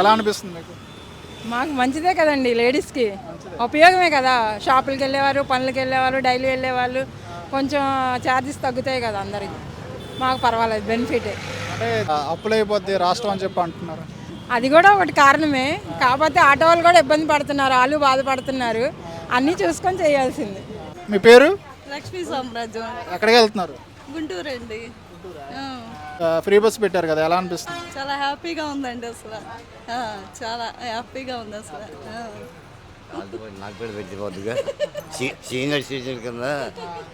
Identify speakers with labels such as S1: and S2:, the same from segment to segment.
S1: ఎలా అనిపిస్తుంది మీకు?
S2: మాకు మంచిదే కదండి లేడీస్కి. ఉపయోగమే కదా. షాపులకి వెళ్ళేవారు పనులకి వెళ్ళేవారు డైలీ వెళ్ళేవాళ్ళు. కొంచెం ఛార్జెస్ తగ్గుతాయి కదా అందరికి. మాకు పర్వాలేదు బెనిఫిటే.
S1: అంటే అప్పులు అయిపోద్ది రాష్ట్రం అని చెప్పి అంటున్నారు.
S2: అది కూడా ఒకటి కారణమే. కాకపోతే ఆటో వాళ్ళు కూడా ఇబ్బంది పడుతున్నారు వాళ్ళు బాధపడుతున్నారు. అన్నీ చూసుకొని చేయాల్సింది.
S1: మీ పేరు?
S3: లక్ష్మీ సామ్రాజ్యం.
S1: ఎక్కడికి వెళ్తున్నారు?
S3: గుంటూరు? అండి
S1: ఫ్రీ బస్ పెట్టారు కదా ఎలా అనిపిస్తుంది?
S3: చాలా హ్యాపీగా ఉందండి అసలు. ఆ, చాలా హ్యాపీగా ఉంది అసలు. ఆ.
S4: అది కూడా నాకు కూడా పెట్టిపోద్దుగా. సీనియర్ సిటిజన్ కింద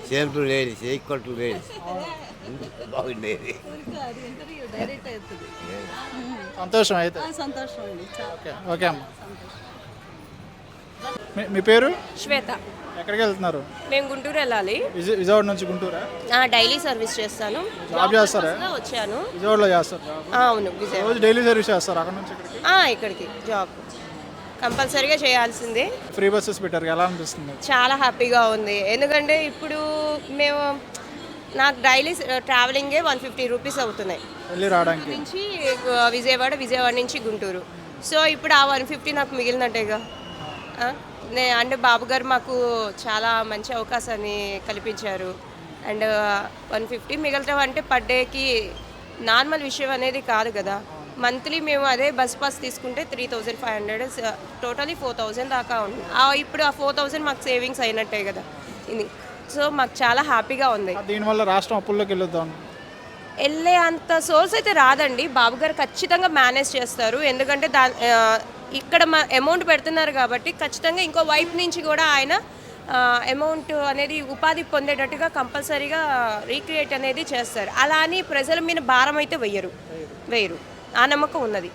S4: same to ladies equal to ladies బాగుండేది.
S3: ఊరికే అది ఇంటర్వ్యూ డైరెక్ట్ అవుతుంది.
S1: సంతోషం అయితే?
S3: ఆ, సంతోషం అండి. చాలా.
S1: ఓకే ఓకే అమ్మ. మీ- మీ పేరు?
S5: శ్వేత.
S1: ఎక్కడికి వెళ్తున్నారు?
S5: మేము గుంటూరు వెళ్ళాలి.
S1: విజయ విజయవాడ నుంచి గుంటూరా?
S5: ఆ, డైలీ సర్వీస్ చేస్తాను.
S1: జాబ్ చేస్తారా?
S5: వచ్చాను.
S1: విజయవాడలో చేస్తారు
S5: ఆ, అవును విజయ్
S1: రోజు డైలీ సర్వీస్ చేస్తారు అక్కడ నుంచి ఇక్కడికి?
S5: ఆ, ఇక్కడికి జాబ్. కంపల్సరీగా చేయాల్సిందే.
S1: ఫ్రీ బస్సెస్ పెట్టారు ఎలా అనిపిస్తుంది?
S5: చాలా హ్యాపీగా ఉంది. ఎందుకంటే ఇప్పుడు మేము నాకు డైలీ ట్రావెలింగే వన్ ఫిఫ్టీ రూపీస్ అవుతున్నాయి.
S1: వెళ్ళి రావడానికి.
S5: నుంచి ఆ, విజయవాడ విజయవాడ నుంచి గుంటూరు. సో ఇప్పుడు ఆ వన్ ఫిఫ్టీ నాకు మిగిలినట్టేగా ఆ? నే అంటే బాబు గారు మాకు చాలా మంచి అవకాశాన్ని కల్పించారు. అండ్ వన్ ఫిఫ్టీ మిగలటం అంటే పర్ డేకి నార్మల్ విషయం అనేది కాదు కదా. మంత్లీ మేము అదే బస్ పాస్ తీసుకుంటే three thousand five hundred totally four thousand దాకా ఉంది. ఆ ఇప్పుడు ఆ ఫోర్ థౌజండ్ మాకు సేవింగ్స్ అయినట్టే కదా. ఇది సో మాకు చాలా హ్యాపీగా ఉంది.
S1: దీనివల్ల రాష్ట్రం అప్పుల్లోకి వెళ్ళొద్దాం.
S5: వెళ్ళే అంత సోర్స్ అయితే రాదండి. బాబు గారు ఖచ్చితంగా మేనేజ్ చేస్తారు. ఎందుకంటే దా ఇక్కడ మా అమౌంట్ పెడుతున్నారు కాబట్టి ఖచ్చితంగా ఇంకో వైపు నుంచి కూడా ఆయన అమౌంట్ అనేది ఉపాధి పొందేటట్టుగా కంపల్సరీగా రీక్రియేట్ అనేది చేస్తారు. అలా అని ప్రజల మీద భారం అయితే వెయ్యరు వేయరు. ఆ నమ్మకం ఉన్నది.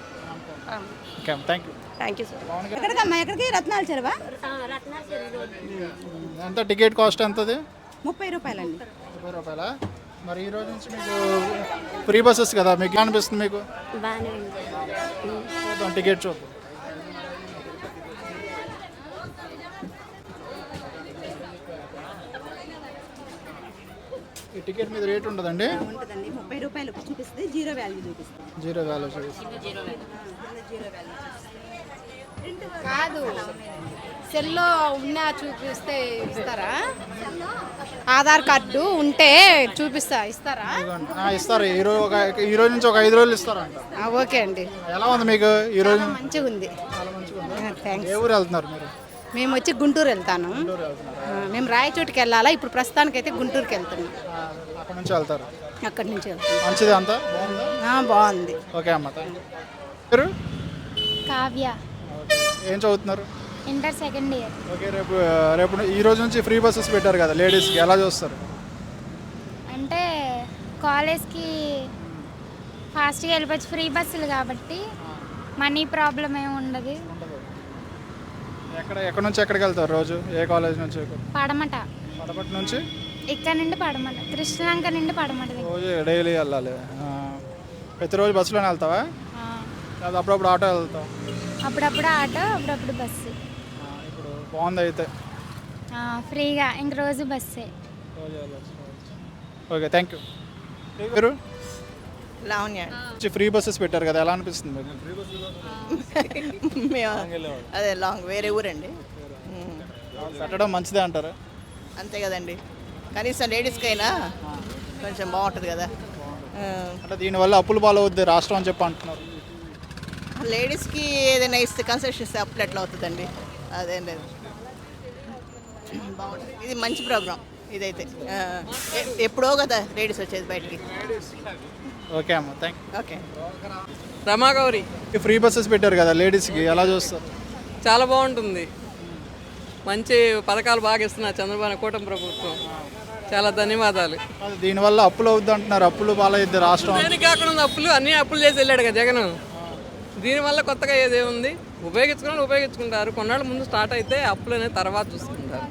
S1: Okay thank you
S5: thank you sir
S6: ఎక్కడికమ్మా ఎక్కడికి రత్నాల చెరువా?
S1: ఎంత టికెట్ కాస్ట్ ఎంతది?
S6: ముప్పై రూపాయలండి.
S1: ముప్పై రూపాయల? మరి ఈ రోజు నుంచి మీకు ఫ్రీ బస్సెస్ కదా మీకు అనిపిస్తుంది మీకు? టికెట్ చూద్దాం. ఈ టికెట్ మీద రేట్ ఉంటుందండి?
S6: ఉంటుందండి. ముప్పై రూపాయలు చూపిస్తుంది. జీరో వాల్యూ చూపిస్తుంది.
S1: జీరో వాల్యూ చూపిస్తుంది.
S7: కాదు సెల్లో ఉన్న చూపిస్తే ఇస్తారా? ఆధార్ కార్డు ఉంటే చూపిస్తా ఇస్తారా?
S1: ఇస్తారు. ఈ రోజు ఒక ఈ రోజు నుంచి ఒక ఐదు రోజులు ఇస్తారంట.
S7: ఆ, ఓకే అండి.
S1: ఎలా ఉంది మీకు ఈ రోజు?
S7: మంచిగా ఉంది థ్యాంక్స్
S1: ఏ ఊరు వెళ్తున్నారు మీరు?
S7: మేము వచ్చి గుంటూరు వెళ్తాను. ఆ, మేము రాయచోటికి వెళ్ళాలా? ఇప్పుడు ప్రస్తుతానికి అయితే గుంటూరుకి వెళ్తున్నాం.
S1: అక్కడ నుంచి వెళ్తారు.
S7: అక్కడి నుంచి వెళ్తాం.
S1: మంచిది అంతా? బాగుందా?
S7: ఆ, బాగుంది.
S1: ఓకే అమ్మ
S8: కావ్య.
S1: ఏం చదువుతున్నారు?
S8: Inter second year.
S1: ఓకే రేపు రేపు ఈ రోజు నుంచి ఫ్రీ బస్సెస్ పెట్టారు కదా లేడీస్కి. ఎలా చూస్తారు?
S8: అంటే కాలేజ్కి ఫాస్ట్గా వెళ్ళిపోవచ్చు. ఫ్రీ బస్సులు కాబట్టి మనీ ప్రాబ్లం ఏమి ఉండదు.
S1: ఎక్కడ ఎక్కడ నుంచి ఎక్కడికి వెళ్తారు రోజు? ఏ కాలేజ్ నుంచి?
S8: పడమట.
S1: పడపటి నుంచి?
S8: ఇక్కడ నుండి పడమట. కృష్ణలంక నుండి పడమట.
S1: రోజు డైలీ వెళ్ళాలి. ప్రతిరోజు బస్సులోనే వెళ్తావా? లేదా అప్పుడప్పుడు ఆటో వెళ్తావు?
S8: అప్పుడప్పుడు ఆటో అప్పుడప్పుడు బస్సు.
S1: ఇప్పుడు బాగుంది అయితే
S8: ఫ్రీగా. ఇంక రోజు బస్సే.
S1: ఓకే థ్యాంక్ యూ మీరు
S6: లావణ్య.
S1: ఫ్రీ బస్సెస్ పెట్టారు కదా ఎలా అనిపిస్తుంది
S6: మేము అదే లాంగ్ వేరే ఊరండి.
S1: పెట్టడం మంచిదే అంటారా?
S6: అంతే కదండి. కనీసం లేడీస్కైనా కొంచెం బాగుంటుంది కదా.
S1: అంటే దీనివల్ల అప్పులు పాలవుద్ది రాష్ట్రం అని చెప్పి అంటున్నారు.
S6: లేడీస్కి ఏదైనా ఇస్తే కన్సెషన్ ఇస్తే అప్పుడు ఎట్లా అవుతుందండి? అదేం లేదు. బాగుంటుంది. ఇది మంచి ప్రోగ్రామ్. ఇదైతే. ఎప్పుడో కదా లేడీస్ వచ్చేది బయటికి.
S1: ఓకే అమ్మ thank
S6: okay.
S9: Ramagowri
S1: free buses పెట్టారు కదా లేడీస్కి ఎలా చూస్తారు?
S9: చాలా బాగుంటుంది. మంచి పథకాలు బాగా ఇస్తున్నారు చంద్రబాబు కూటమి ప్రభుత్వం. చాలా ధన్యవాదాలు.
S1: దీనివల్ల అప్పులు అవుద్ది అంటున్నారు అప్పులు పాలవుద్ది రాష్ట్రం.
S9: దేనికి కాకుండా అప్పులు అన్ని అప్పులు చేసి వెళ్ళాడు కదా జగన్. దీనివల్ల కొత్తగా ఏదేముంది ఉపయోగించుకుని ఉపయోగించుకుంటారు. కొన్నాళ్ళ ముందు స్టార్ట్ అయితే అప్పులు అనేది తర్వాత చూసుకుంటారు.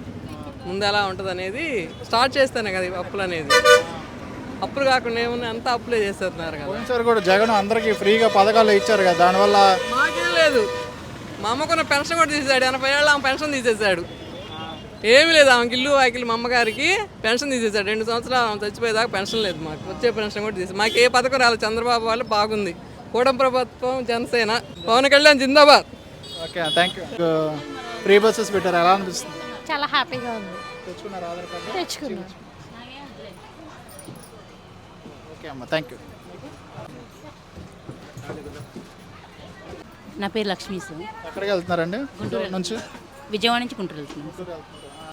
S9: ముందు ఎలా ఉంటుంది అనేది స్టార్ట్ చేస్తేనే కదా అప్పులు అనేది. అప్పులు కాకుండా ఏమున్నాయి అంతా అప్పులే చేస్తున్నారు కదా.
S1: పోయినసారి కూడా జగన్ అందరికీ ఫ్రీగా పథకాలు ఇచ్చారు కదా దానివల్ల
S9: మాకేం లేదు. మా అమ్మకున్న పెన్షన్ కూడా తీసేశాడు. ఎనభై ఏళ్ళు ఆమె పెన్షన్ తీసేశాడు. ఏమీ లేదు ఆమెకి ఇల్లు వాకిలు మా అమ్మగారికి పెన్షన్ తీసేశాడు. రెండు సంవత్సరాలు ఆమె చచ్చిపోయేదాకా పెన్షన్ లేదు మాకు. వచ్చే పెన్షన్ కూడా తీసి మాకు ఏ పథకం రాలేదు. చంద్రబాబు వాళ్ళు బాగుంది. కూడం ప్రభుత్వం జనసేన పవన్ కళ్యాణ్ జిందాబాద్.
S1: Okay thank you. Free buses పెట్టారు. ఎలా అనిపిస్తుంది?
S8: చాలా హ్యాపీగా ఉంది.
S1: తెచ్చుకున్నారు ఆధార్ కార్డు?
S8: తెచ్చుకున్నాం.
S1: ఓకే అమ్మ థ్యాంక్ యూ
S10: నా పేరు లక్ష్మీ సార్.
S1: ఎక్కడికి వెళ్తున్నారండి? గుంటూరు నుంచి?
S10: విజయవాడ నుంచి గుంటూరు వెళ్తున్నాను.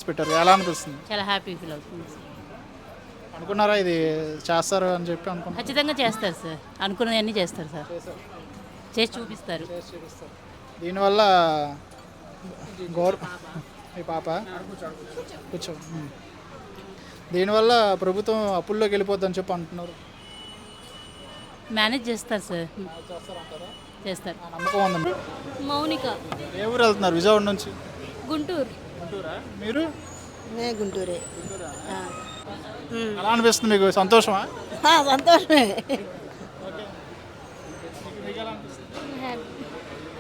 S1: పెట్టారు ఎలా అనిపిస్తుంది?
S10: చాలా హ్యాపీ ఫీల్ అవుతుంది సార్.
S1: అనుకున్నారా ఇది చేస్తారు అని చెప్పి అనుకున్నా
S10: ఖచ్చితంగా చేస్తారు సార్. అనుకున్నవన్నీ చేస్తారు సార్. చేసి చూపిస్తారు.
S1: దీనివల్ల గౌర్ మీ పాప? కూర్చో. దీనివల్ల ప్రభుత్వం అప్పుల్లోకి వెళ్ళిపోద్దని చెప్పి అంటున్నారు.
S10: మేనేజ్ చేస్తారు సార్. చేస్తారు.
S1: ఆ నమ్మకం ఉందండి
S3: మౌనిక.
S1: ఏ ఊరు వెళ్తున్నారు? విజయవాడ నుంచి?
S3: గుంటూరు.
S1: గుంటూరా? మీరు?
S6: గుంటూరే.
S1: ఎలా అనిపిస్తుంది మీకు? సంతోషమా?
S6: సంతోషమే.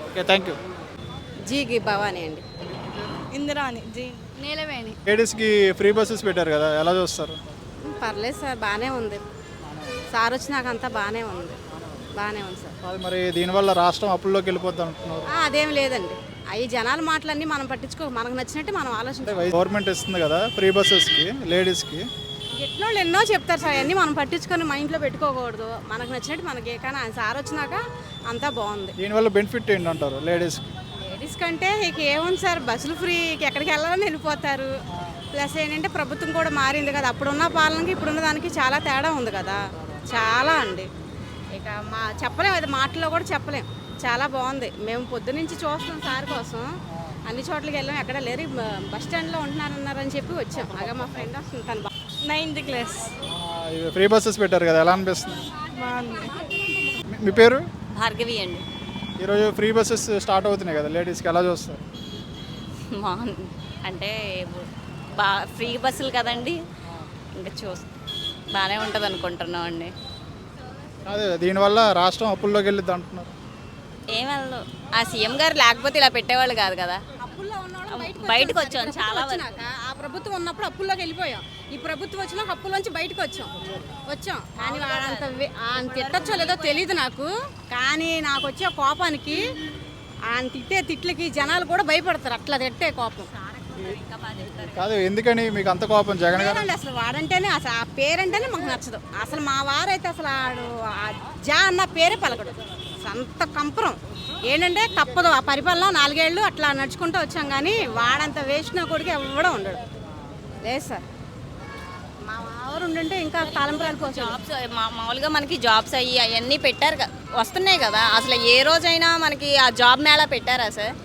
S1: ఓకే. Thank you.
S7: జీగి భవానీ అండి.
S3: ఇందిరాని జీ.
S8: నీలవేణి.
S1: లేడీస్కి ఫ్రీ బస్సెస్ పెట్టారు కదా ఎలా చూస్తారు?
S7: పర్లేదు సార్ బాగానే ఉంది. సార్ వచ్చినాక అంతా బాగానే ఉంది. బాగానే ఉంది సార్.
S1: అది మరి దీనివల్ల రాష్ట్రం అప్పుల్లోకి వెళ్ళిపోద్ది అంటున్నారు.
S7: ఆ, అదేం లేదండి. అవి జనాల మాటలన్నీ మనం పట్టించుకో మనకు నచ్చినట్టు మనం ఆలోచించాలి
S1: గవర్నమెంట్ ఇస్తుంది కదా ఫ్రీ బస్సెస్కి లేడీస్కి.
S7: ఎట్లా వాళ్ళు ఎన్నో చెప్తారు సార్ అన్నీ మనం పట్టించుకొని మైండ్లో పెట్టుకోకూడదు. మనకు నచ్చినట్టు మనకి కానీ ఆయన సార్ వచ్చినాక అంతా బాగుంది.
S1: దీనివల్ల బెనిఫిట్ ఏంటంటారు లేడీస్కి?
S7: లేడీస్ కంటే ఇక ఏముంది సార్ బస్సులు ఫ్రీ ఇక ఎక్కడికి వెళ్ళాలని వెళ్ళిపోతారు. ప్లస్ ఏంటంటే ప్రభుత్వం కూడా మారింది కదా అప్పుడున్న పాలనకి ఇప్పుడున్న దానికి చాలా తేడా ఉంది కదా. చాలా అండి. ఇక మా చెప్పలేం అది మాటల్లో కూడా చెప్పలేం. చాలా బాగుంది. మేము పొద్దు నుంచి చూస్తున్నాం సార్ కోసం. అన్ని చోట్లకి వెళ్ళాం. ఎక్కడ లేరు. బస్ స్టాండ్లో ఉంటున్నారన్నారని చెప్పి వచ్చాం. అలాగే మా ఫ్రెండ్ వస్తుంది. తను
S3: నైన్త్ క్లాస్.
S1: ఫ్రీ బస్సెస్ పెట్టారు కదా ఎలా అనిపిస్తుంది?
S3: బాగుంది.
S1: మీ- మీ పేరు?
S10: భార్గవి అండి.
S1: ఈరోజు ఫ్రీ బస్సెస్ స్టార్ట్ అవుతున్నాయి కదా లేడీస్కి ఎలా చూస్తారు?
S10: బాగుంది. అంటే బా ఫ్రీ బస్సులు కదండి. ఇంకా చూ బాగానే ఉంటుంది అనుకుంటున్నాం అండి.
S1: అదే దీనివల్ల రాష్ట్రం అప్పుల్లోకి వెళ్ళిద్ది అంటున్నారు.
S10: ఏం వెళ్ళదు ఆ సీఎం గారు లేకపోతే ఇలా పెట్టేవాళ్ళు కాదు కదా.
S7: బయటకు వచ్చాం.
S10: చాలా
S7: ఆ ప్రభుత్వం ఉన్నప్పుడు అప్పుల్లోకి వెళ్ళిపోయాం. ఈ ప్రభుత్వం వచ్చినాక అప్పుల్లోంచి బయటకు వచ్చాం. వచ్చాం. కానీ వాడంత వే- ఆయన తిట్టచ్చో లేదో తెలియదు నాకు. కానీ నాకు వచ్చే కోపానికి ఆయన తిట్టే తిట్లకి జనాలు కూడా భయపడతారు. అట్లా తిట్టే కోపం.
S1: కాదు ఎందుకని మీకు అంత కోపం? జగన్ గారు
S7: లేదండి అసలు వాడంటేనే అసలు ఆ పేరంటేనే మాకు నచ్చదు. అసలు మా వారైతే అసలు ఆడు ఆ జా అన్న పేరే పలకడు. అంత కంపరం. ఏంటంటే తప్పదు ఆ పరిపాలన నాలుగేళ్ళు అట్లా నడుచుకుంటూ వచ్చాం కానీ వాడంత వేసిన కొడుకు ఎవడో ఉండడు. లేదు సార్. మా వారు ఉండుంటే ఇంకా తలంపరాలు పోవచ్చు
S10: జాబ్స్ మా- మామూలుగా మనకి జాబ్స్ అయ్యి అవన్నీ పెట్టారు క- వస్తున్నాయి కదా. అసలు ఏ రోజైనా మనకి ఆ జాబ్ మేళా పెట్టారా సార్?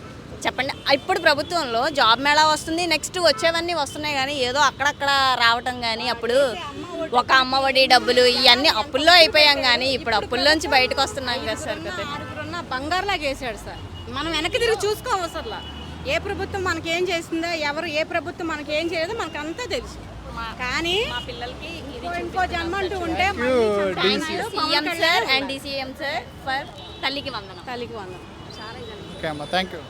S10: చెప్పండి. ఇప్పుడు ప్రభుత్వంలో జాబ్ మేళా వస్తుంది నెక్స్ట్ వచ్చేవన్నీ వస్తున్నాయి కానీ ఏదో అక్కడక్కడ రావటం కానీ అప్పుడు ఒక అమ్మఒడి డబ్బులు ఇవన్నీ అప్పుల్లో అయిపోయాం కానీ ఇప్పుడు అప్పుల్లోంచి బయటకు వస్తున్నాం కదా సార్.
S7: ఆరుగురున్న బంగారులాగా వేసాడు సార్. మనం వెనక్కి తిరిగి చూసుకోము అసలు ఏ ప్రభుత్వం మనకేం చేసిందో ఎవరు ఏ ప్రభుత్వం మనకేం చేయలేదో మనకు అంతా తెలుసు. కానీ
S10: మా పిల్లలకి
S7: ఇంకో- జన్మ అంటూ ఉంటే
S10: CM sir and DCM sir for తల్లికి వందనం.
S7: తల్లికి వందనం.
S1: ఓకే అమ్మా థ్యాంక్ యూ